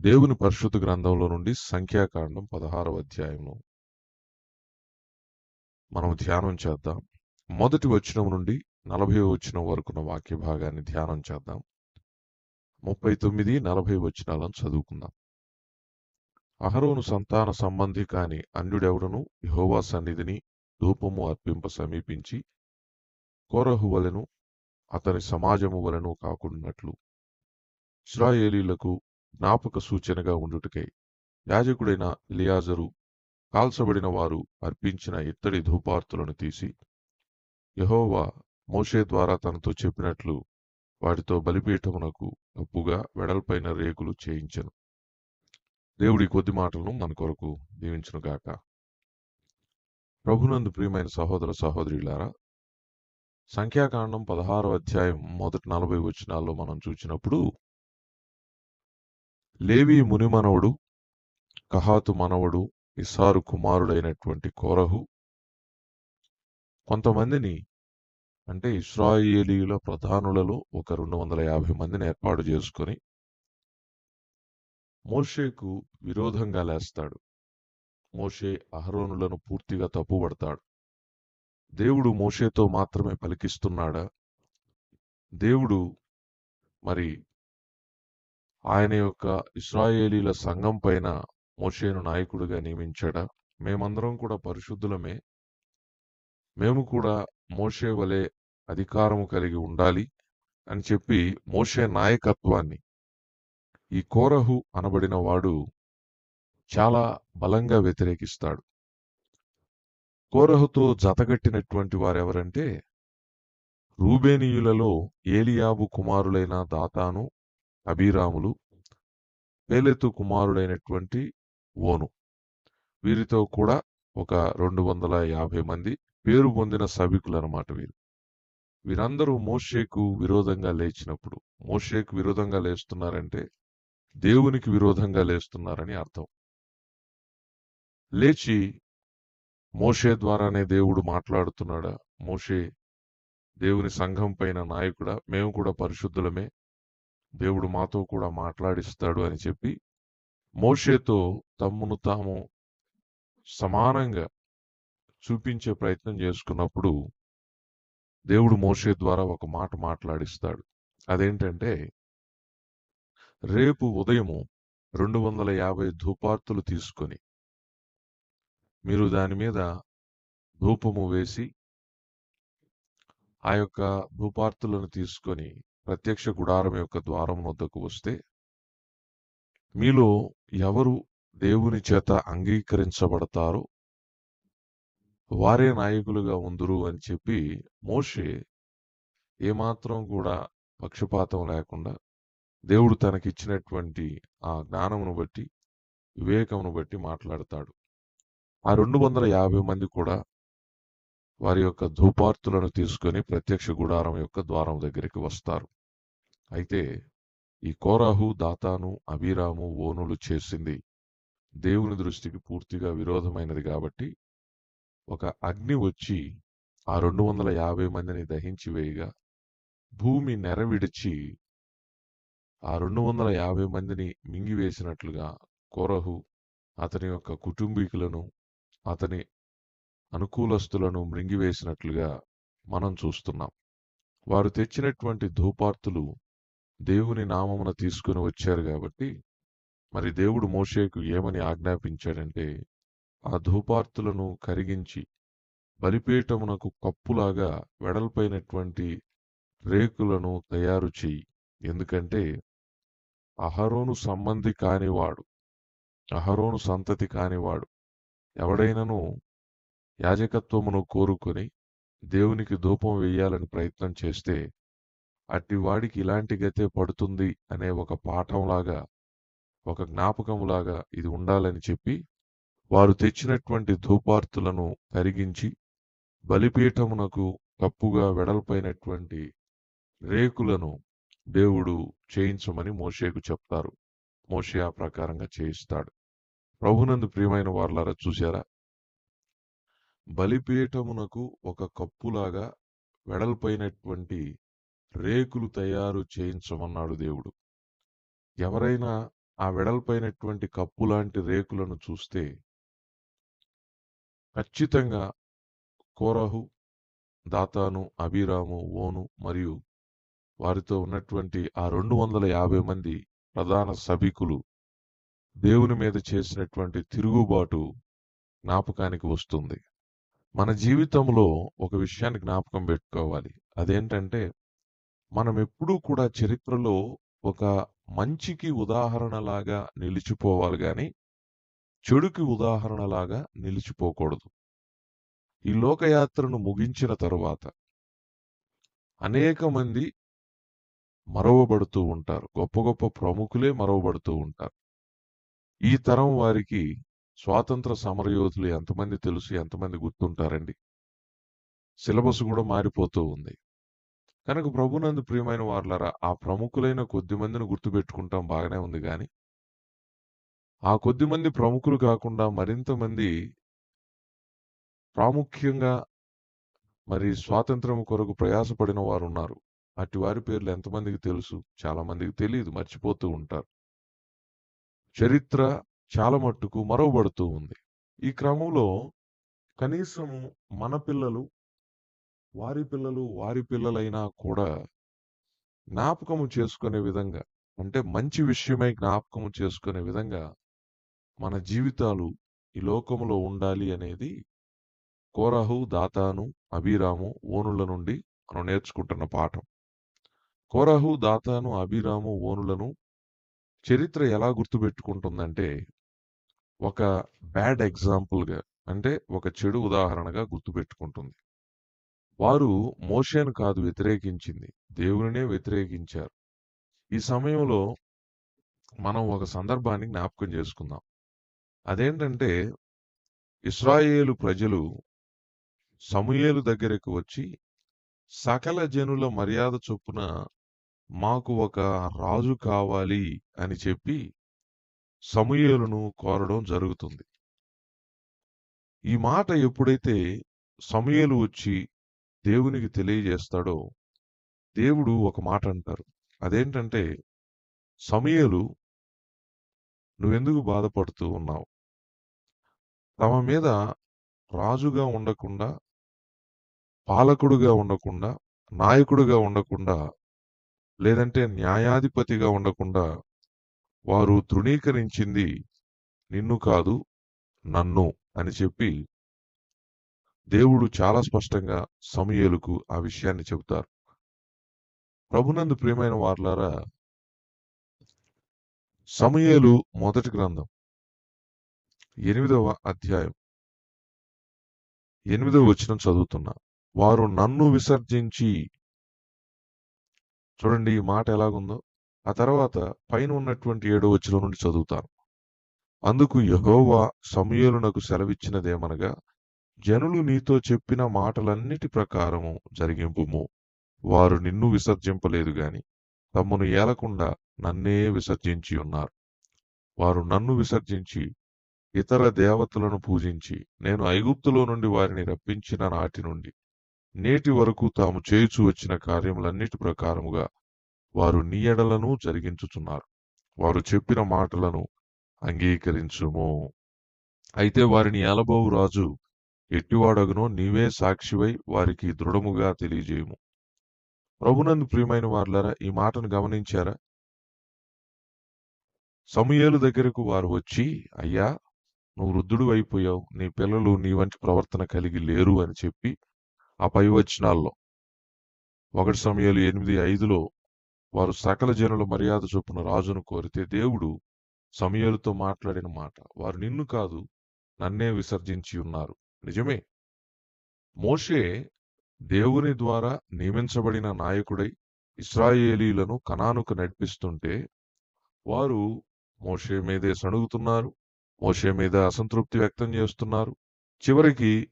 దేవుని పరిశుద్ధ గ్రంథంలో నుండి సంఖ్యాకాండం పదహారవ అధ్యాయము మనం ధ్యానం చేద్దాం. మొదటి వచనం నుండి నలభై వచనం వరకున్న వాక్య భాగాన్ని ధ్యానం చేద్దాం. ముప్పై తొమ్మిది నలభై వచనాలను చదువుకుందాం. అహరోను సంతాన సంబంధి కాని అన్యుడెవడను యహోవా సన్నిధిని ధూపము అర్పింప సమీపించి కోరహు వలెను అతని సమాజము వలెను కాకుండాట్లు ఇస్రాయేలీలకు జ్ఞాపక సూచనగా ఉండుటకై యాజకుడైన లియాజరు కాల్చబడిన వారు అర్పించిన ఇత్తడి ధూపార్తులను తీసి యెహోవా మోషే ద్వారా తనతో చెప్పినట్లు వాటితో బలిపీఠమునకు అప్పుగా వెడల్పైన రేకులు చేయించను. దేవుడి కొద్ది మాటలను మన కొరకు దీవించునుగాక ప్రభునందు ప్రియమైన సహోదర సహోదరులారా సంఖ్యాకాండం పదహారో అధ్యాయం మొదటి నలభై వచనాల్లో మనం చూసినప్పుడు లేవి మునిమనవుడు కహాతు మనవడు ఇస్సారు కుమారుడైనటువంటి కోరహు. కొంతమందిని అంటే ఇస్రాయేలీయుల ప్రధానులలో ఒక రెండు వందల యాభై మందిని ఏర్పాటు చేసుకొని మోషేకు విరోధంగా లేస్తాడు. మోషే అహరోనులను పూర్తిగా తప్పుపడతాడు. దేవుడు మోషేతో మాత్రమే పలికిస్తున్నాడా? దేవుడు మరి ఆయన యొక్క ఇస్రాయేలీల సంఘం పైన మోషేను నాయకుడిగా నియమించాడా? మేమందరం కూడా పరిశుద్ధులమే. మేము కూడా మోషే వలె అధికారము కలిగి ఉండాలి అని చెప్పి మోషే నాయకత్వాన్ని. ఈ కోరహు అనబడిన వాడు చాలా బలంగా వ్యతిరేకిస్తాడు. కోరహుతో జతగట్టినటువంటి వారెవరంటే రూబేనీయులలో ఏలియాబు కుమారులైన దాతాను అభిరాములు పేలెతు కుమారుడైనటువంటి ఓను వీరితో కూడా ఒక రెండు వందల యాభై మంది పేరు పొందిన సభికులు అనమాట వీరు. వీరందరూ మోషేకు విరోధంగా లేచినప్పుడు మోషేకు విరోధంగా లేస్తున్నారంటే దేవునికి విరోధంగా లేస్తున్నారని అర్థం. లేచి మోషే ద్వారానే దేవుడు మాట్లాడుతున్నాడా? మోషే దేవుని సంఘం పైన నాయకుడా? మేము కూడా పరిశుద్ధులమే. దేవుడు మాతో కూడా మాట్లాడిస్తాడు అని చెప్పి మోషేతో తమ్మును తాము సమానంగా చూపించే ప్రయత్నం చేసుకున్నప్పుడు దేవుడు మోషే ద్వారా ఒక మాట మాట్లాడిస్తాడు. అదేంటంటే రేపు ఉదయము రెండు వందల యాభై ధూపార్తులు తీసుకొని మీరు దాని మీద ధూపము వేసి ఆ యొక్క ధూపార్తులను తీసుకొని ప్రత్యక్ష గుడారం యొక్క ద్వారం వద్దకు వస్తే మీలో ఎవరు దేవుని చేత అంగీకరించబడతారో వారే నాయకులుగా ఉందురు అని చెప్పి మోషే ఏమాత్రం కూడా పక్షపాతం లేకుండా దేవుడు తనకిచ్చినటువంటి ఆ జ్ఞానమును బట్టి వివేకమును బట్టి మాట్లాడతాడు. ఆ రెండు వందల యాభై మంది కూడా వారి యొక్క ధూపార్తులను తీసుకొని ప్రత్యక్ష గుడారం యొక్క ద్వారం దగ్గరికి వస్తారు. అయితే ఈ కోరాహు దాతాను అబీరాము ఓనులు చేసింది దేవుని దృష్టికి పూర్తిగా విరోధమైనది కాబట్టి ఒక అగ్ని వచ్చి ఆ రెండు వందల యాభై మందిని దహించి వేయగా భూమి నెరవిడిచి ఆ రెండు వందల యాభై మందిని మింగివేసినట్లుగా కోరహు అతని యొక్క కుటుంబీకులను అతని అనుకూలస్తులను మృంగివేసినట్లుగా మనం చూస్తున్నాం. వారు తెచ్చినటువంటి ధూపార్తులు దేవుని నామమున తీసుకుని వచ్చారు కాబట్టి మరి దేవుడు మోషేకు ఏమని ఆజ్ఞాపించాడంటే ఆ ధూపార్తులను కరిగించి బలిపీఠమునకు కప్పులాగా వెడల్పైనటువంటి రేకులను తయారు చేయి ఎందుకంటే అహరోను సంబంధి కానివాడు అహరోను సంతతి కానివాడు ఎవడైనను యాజకత్వమును కోరుకొని దేవునికి ధూపం వేయాలని ప్రయత్నం చేస్తే అట్టి వాడికి ఇలాంటి గతే పడుతుంది అనే ఒక పాఠంలాగా ఒక జ్ఞాపకంలాగా ఇది ఉండాలని చెప్పి వారు తెచ్చినటువంటి ధూపార్తులను కరిగించి బలిపీఠమునకు కప్పుగా వెడల్పైనటువంటి రేకులను దేవుడు చేయించమని మోషేకు చెప్తారు. మోషే ఆ ప్రకారంగా చేయిస్తాడు. ప్రభునందు ప్రియమైన వార్లారా చూశారా? బలిపీఠమునకు ఒక కప్పులాగా వెడల్పైనటువంటి రేకులు తయారు చేయించమన్నాడు దేవుడు. ఎవరైనా ఆ వెడల్పైనటువంటి కప్పు లాంటి రేకులను చూస్తే ఖచ్చితంగా కోరహు దాతాను అభిరాము ఓను మరియు వారితో ఉన్నటువంటి ఆ రెండు వందల యాభై మంది ప్రధాన సభికులు దేవుని మీద చేసినటువంటి తిరుగుబాటు జ్ఞాపకానికి వస్తుంది. మన జీవితంలో ఒక విషయాన్ని జ్ఞాపకం పెట్టుకోవాలి. అదేంటంటే మనం ఎప్పుడూ కూడా చరిత్రలో ఒక మంచికి ఉదాహరణలాగా నిలిచిపోవాలి గాని చెడుకి ఉదాహరణలాగా నిలిచిపోకూడదు. ఈ లోకయాత్రను ముగించిన తరువాత అనేక మంది మరవబడుతూ ఉంటారు. గొప్ప గొప్ప ప్రముఖులే మరవబడుతూ ఉంటారు. ఈ తరం వారికి స్వాతంత్ర సమరయోధులు ఎంతమంది తెలుసు ఎంతమంది గుర్తుంటారండి? సిలబస్ కూడా మారిపోతూ ఉంది. కనుక ప్రభునందు ప్రియమైన వార్లారా ఆ ప్రముఖులైన కొద్ది మందిని గుర్తుపెట్టుకుంటాం బాగానే ఉంది కానీ ఆ కొద్ది మంది ప్రముఖులు కాకుండా మరింత మంది ప్రాముఖ్యంగా మరి స్వాతంత్రం కొరకు ప్రయాసపడిన వారు ఉన్నారు అటు వారి పేర్లు ఎంతమందికి తెలుసు? చాలా మందికి తెలియదు మర్చిపోతూ ఉంటారు. చరిత్ర చాలా మట్టుకు మరవబడుతూ ఉంది. ఈ క్రమంలో కనీసం మన పిల్లలు వారి పిల్లలు వారి పిల్లలైనా కూడా జ్ఞాపకము చేసుకునే విధంగా అంటే మంచి విషయమై జ్ఞాపకము చేసుకునే విధంగా మన జీవితాలు ఈ లోకములో ఉండాలి అనేది కోరహు దాతాను అభిరాము ఓనుల నుండి మనం నేర్చుకుంటున్న పాఠం. కోరహు దాతాను అభిరాము ఓనులను చరిత్ర ఎలా గుర్తుపెట్టుకుంటుందంటే ఒక బ్యాడ్ ఎగ్జాంపుల్గా అంటే ఒక చెడు ఉదాహరణగా గుర్తుపెట్టుకుంటుంది. వారు మోషేను కాదు వ్యతిరేకించింది. దేవునినే వ్యతిరేకించారు. ఈ సమయంలో మనం ఒక సందర్భాన్ని జ్ఞాపకం చేసుకుందాం. అదేంటంటే ఇస్రాయేలు ప్రజలు సమూయేలు దగ్గరకు వచ్చి సకల జనుల మర్యాద చొప్పున మాకు ఒక రాజు కావాలి అని చెప్పి సమూయేలును కోరడం జరుగుతుంది. ఈ మాట ఎప్పుడైతే సమూయేలు వచ్చి దేవునికి తెలియజేస్తాడో దేవుడు ఒక మాట అంటారు. అదేంటంటే సమయలు నువ్వెందుకు బాధపడుతూ ఉన్నావు? తమ మీద రాజుగా ఉండకుండా పాలకుడుగా ఉండకుండా నాయకుడుగా ఉండకుండా లేదంటే న్యాయాధిపతిగా ఉండకుండా వారు తృణీకరించింది నిన్ను కాదు నన్ను అని చెప్పి దేవుడు చాలా స్పష్టంగా సమయలకు ఆ విషయాన్ని చెబుతారు. ప్రభునందు ప్రియమైన వార్లారా సమయలు మొదటి గ్రంథం ఎనిమిదవ అధ్యాయం. ఎనిమిదవ వచనం చదువుతున్నా. వారు నన్ను విసర్జించి చూడండి ఈ మాట ఎలాగుందో. ఆ తర్వాత పైన ఉన్నటువంటి ఏడో వచనం నుండి చదువుతాను. అందుకు యహోవా సమయలు నాకు సెలవిచ్చినదేమనగా జనులు నీతో చెప్పిన మాటలన్నిటి ప్రకారము జరిగింపుము. వారు నిన్ను విసర్జింపలేదు గాని తమ్మును ఏలకుండా నన్నే విసర్జించి ఉన్నారు. వారు నన్ను విసర్జించి ఇతర దేవతలను పూజించి నేను ఐగుప్తులో నుండి వారిని రప్పించిన నాటి నుండి నేటి వరకు తాము చేయుచు వచ్చిన కార్యములన్నిటి ప్రకారముగా వారు నీ ఎడలను జరిగించుచున్నారు. వారు చెప్పిన మాటలను అంగీకరించుము. అయితే వారిని ఏలబోవు రాజు ఎట్టివాడగునో నీవే సాక్షివై వారికి దృఢముగా తెలియజేయము. ప్రభునందు ప్రియమైన వార్లారా ఈ మాటను గమనించారా? సమూయేలు దగ్గరకు వారు వచ్చి అయ్యా నువ్వు వృద్ధుడు అయిపోయావు. నీ పిల్లలు నీ వంటి ప్రవర్తన కలిగి లేరు అని చెప్పి ఆ పై వచనాల్లో. ఒకటి సమయాలు ఎనిమిది ఐదులో వారు సకల జనుల మర్యాద చొప్పున రాజును కోరితే దేవుడు సమయాలతో మాట్లాడిన మాట వారు నిన్ను కాదు నన్నే విసర్జించి ఉన్నారు. నిజమే. మోషే దేవుని ద్వారా నియమించబడిన నాయకుడై ఇస్రాయేలీలను కనానుకు నడిపిస్తుంటే వారు మోషే మీదే సణుగుతున్నారు మోషే మీద అసంతృప్తి వ్యక్తం చేస్తున్నారు. చివరికి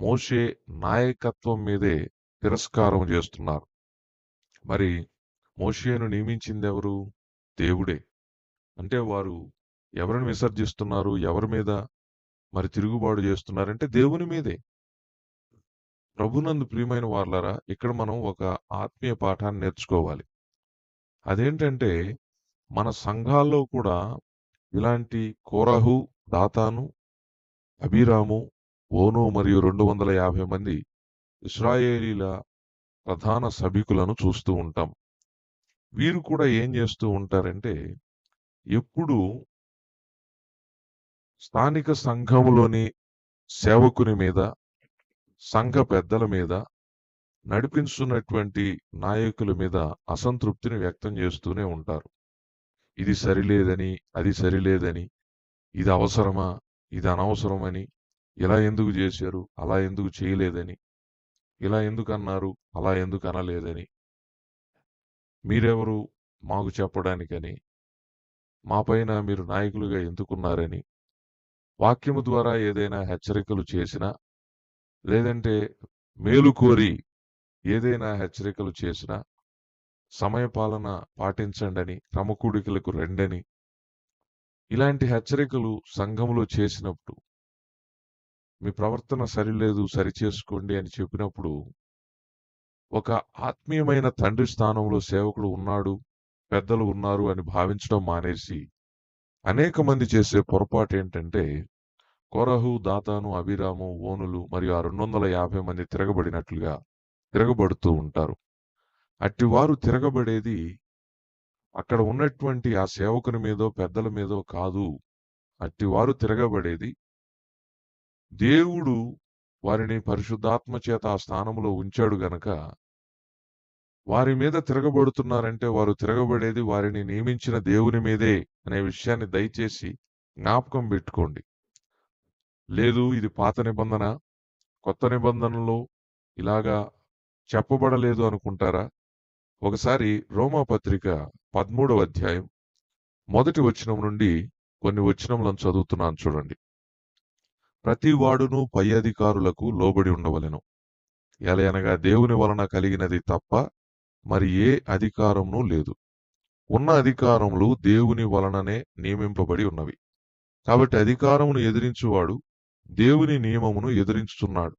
మోషే నాయకత్వం మీదే తిరస్కారం చేస్తున్నారు. మరి మోషేను నియమించిందెవరు? దేవుడే. అంటే వారు ఎవరిని విసర్జిస్తున్నారు? ఎవరి మీద మరి తిరుగుబాటు చేస్తున్నారంటే దేవుని మీదే. ప్రభునందు ప్రియమైన వాళ్ళరా ఇక్కడ మనం ఒక ఆత్మీయ పాఠాన్ని నేర్చుకోవాలి. అదేంటంటే మన సంఘాల్లో కూడా ఇలాంటి కోరహు దాతాను అభిరాము ఓను మరియు రెండు వందల యాభై మంది ఇస్రాయేలీల ప్రధాన సభికులను చూస్తూ ఉంటాం. వీరు కూడా ఏం చేస్తూ ఉంటారంటే ఎప్పుడు స్థానిక సంఘములోని సేవకుని మీద సంఘ పెద్దల మీద నడిపించున్నటువంటి నాయకుల మీద అసంతృప్తిని వ్యక్తం చేస్తూనే ఉంటారు. ఇది సరిలేదని అది సరిలేదని ఇది అవసరమా ఇది అనవసరమని ఇలా ఎందుకు చేశారు అలా ఎందుకు చేయలేదని ఇలా ఎందుకు అన్నారు అలా ఎందుకు అనలేదని మీరెవరు మాకు చెప్పడానికని మా పైన మీరు నాయకులుగా ఎందుకున్నారని వాక్యము ద్వారా ఏదైనా హెచ్చరికలు చేసినా లేదంటే మేలు కోరి ఏదైనా హెచ్చరికలు చేసినా సమయపాలన పాటించండని క్రమకూడికలకు రెండని ఇలాంటి హెచ్చరికలు సంఘములో చేసినప్పుడు మీ ప్రవర్తన సరిలేదు సరిచేసుకోండి అని చెప్పినప్పుడు ఒక ఆత్మీయమైన తండ్రి స్థానంలో సేవకుడు ఉన్నాడు పెద్దలు ఉన్నారు అని భావించడం మానేసి అనేక మంది చేసే పొరపాటు ఏంటంటే కొరహు దాతాను అభిరాము ఓనులు మరియు ఆ రెండు వందల యాభై మంది తిరగబడినట్లుగా తిరగబడుతూ ఉంటారు. అట్టి వారు తిరగబడేది అక్కడ ఉన్నటువంటి ఆ సేవకుని మీదో పెద్దల మీదో కాదు. అట్టివారు తిరగబడేది దేవుడు వారిని పరిశుద్ధాత్మ చేత ఆ స్థానంలో ఉంచాడు గనక వారి మీద తిరగబడుతున్నారంటే వారు తిరగబడేది వారిని నియమించిన దేవుని మీదే అనే విషయాన్ని దయచేసి జ్ఞాపకం పెట్టుకోండి. లేదు ఇది పాత నిబంధన కొత్త నిబంధనలో ఇలాగా చెప్పబడలేదు అనుకుంటారా? ఒకసారి రోమా పత్రిక పదమూడవ అధ్యాయం మొదటి వచనం నుండి కొన్ని వచనములను చదువుతున్నాను చూడండి. ప్రతి వాడును పై అధికారులకు లోబడి ఉండవలెను. ఎలయనగా దేవుని వలన కలిగినది తప్ప మరి ఏ అధికారమును లేదు. ఉన్న అధికారములు దేవుని వలననే నియమింపబడి ఉన్నవి. కాబట్టి అధికారమును ఎదిరించువాడు దేవుని నియమమును ఎదిరించుతున్నాడు.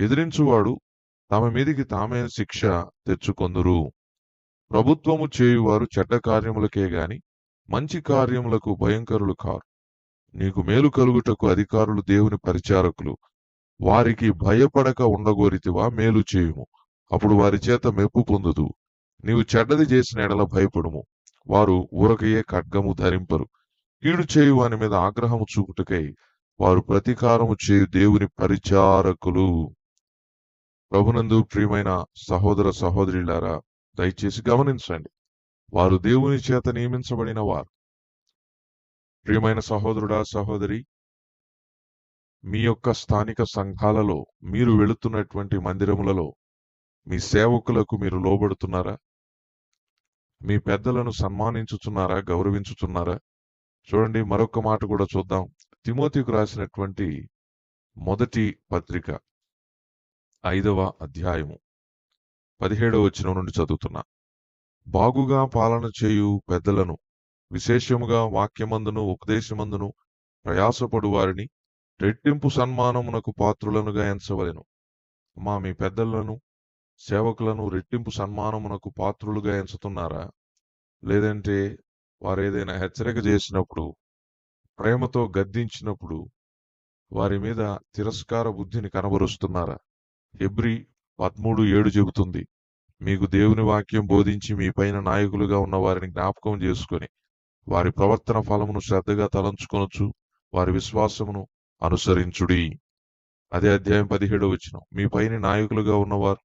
ఎదిరించువాడు తమ మీదికి తామే శిక్ష తెచ్చుకొందురు. ప్రభుత్వము చేయువారు చెడ్డ కార్యములకే గాని మంచి కార్యములకు భయంకరులు కారు. నీకు మేలు కలుగుటకు అధికారులు దేవుని పరిచారకులు. వారికి భయపడక ఉండగోరితివా మేలు చేయుము. అప్పుడు వారి చేత మెప్పు పొందుదు నీవు చెడ్డది చేసిన ఎడల భయపడుము. వారు ఊరకయే ఖడ్గము ధరింపరు. కీడు చేయు వాని మీద ఆగ్రహము చూపుటకై వారు ప్రతీకారము చేయు దేవుని పరిచారకులు. ప్రభునందు ప్రియమైన సహోదర సహోదరులారా దయచేసి గమనించండి. వారు దేవుని చేత నియమించబడిన వారు. ప్రియమైన సహోదరుడా సహోదరి మీ యొక్క స్థానిక సంఘాలలో మీరు వెళుతున్నటువంటి మందిరములలో మీ సేవకులకు మీరు లోబడుతున్నారా? మీ పెద్దలను సన్మానించుచున్నారా? గౌరవించుచున్నారా? చూడండి మరొక మాట కూడా చూద్దాం. తిమోతికు రాసినటువంటి మొదటి పత్రిక ఐదవ అధ్యాయము పదిహేడవ వచనం నుండి చదువుతున్నా. బాగుగా పాలన చేయు పెద్దలను విశేషముగా వాక్యమందును ఉపదేశమందును ప్రయాసపడు వారిని రెట్టింపు సన్మానమునకు పాత్రులనుగా ఎంచవలను. మా మీ పెద్దలను సేవకులను రెట్టింపు సన్మానమునకు పాత్రులుగా ఎంచుతున్నారా? లేదంటే వారు ఏదైనా హెచ్చరిక చేసినప్పుడు ప్రేమతో గద్దించినప్పుడు వారి మీద తిరస్కార బుద్ధిని కనబరుస్తున్నారా? ఎబ్రి పదమూడు ఏడు చెబుతుంది మీకు దేవుని వాక్యం బోధించి మీ పైన నాయకులుగా ఉన్న వారిని జ్ఞాపకం చేసుకొని వారి ప్రవర్తన ఫలమును శ్రద్ధగా తలంచుకొనొచ్చు వారి విశ్వాసమును అనుసరించుడి. అదే అధ్యాయం పదిహేడు వచ్చిన మీ పైన నాయకులుగా ఉన్నవారు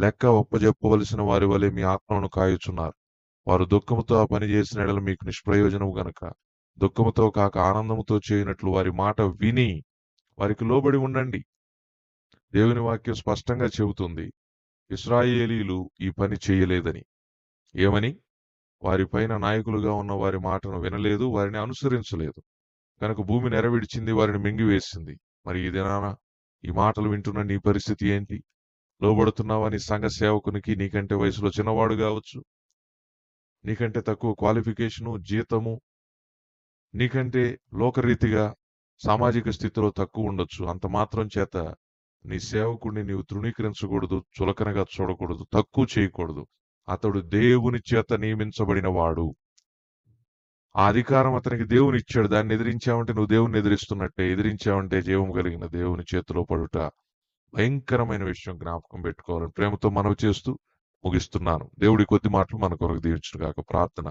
లెక్క ఒప్పజెప్పవలసిన వారి వలె మీ ఆత్మను కాయుచున్నారు. వారు దుఃఖముతో ఆ పని చేసిన ఎడల మీకు నిష్ప్రయోజనము గనక. దుఃఖముతో కాక ఆనందముతో చేయనట్లు వారి మాట విని వారికి లోబడి ఉండండి. దేవుని వాక్యం స్పష్టంగా చెబుతుంది. ఇస్రాయేలీలు ఈ పని చేయలేదని. ఏమని? వారి పైన నాయకులుగా ఉన్న వారి మాటను వినలేదు వారిని అనుసరించలేదు. కనుక భూమి నెరవిడిచింది వారిని మింగివేసింది. మరి ఈ దినాన ఈ మాటలు వింటున్న నీ పరిస్థితి ఏంటి? లోబడుతున్నావా? నీ సంఘ సేవకునికి నీకంటే వయసులో చిన్నవాడు కావచ్చు. నీకంటే తక్కువ క్వాలిఫికేషను జీతము నీకంటే లోకరీతిగా సామాజిక స్థితిలో తక్కువ ఉండొచ్చు. అంత మాత్రం చేత నీ సేవకుడిని నీవు తృణీకరించకూడదు చులకనగా చూడకూడదు తక్కువ చేయకూడదు. అతడు దేవుని చేత నియమించబడిన వాడు. ఆ అధికారం అతనికి దేవుని ఇచ్చాడు. దాన్ని ఎదిరించావంటే నువ్వు దేవుని ఎదిరిస్తున్నట్టే. ఎదిరించావంటే జీవం కలిగిన దేవుని చేతిలో పడుట. భయంకరమైన విషయం జ్ఞాపకం పెట్టుకోవాలని ప్రేమతో మనవి చేస్తూ ముగిస్తున్నాను. దేవుడి కొద్ది మాటలు మన కొరకు దీవించును కాక ప్రార్థన.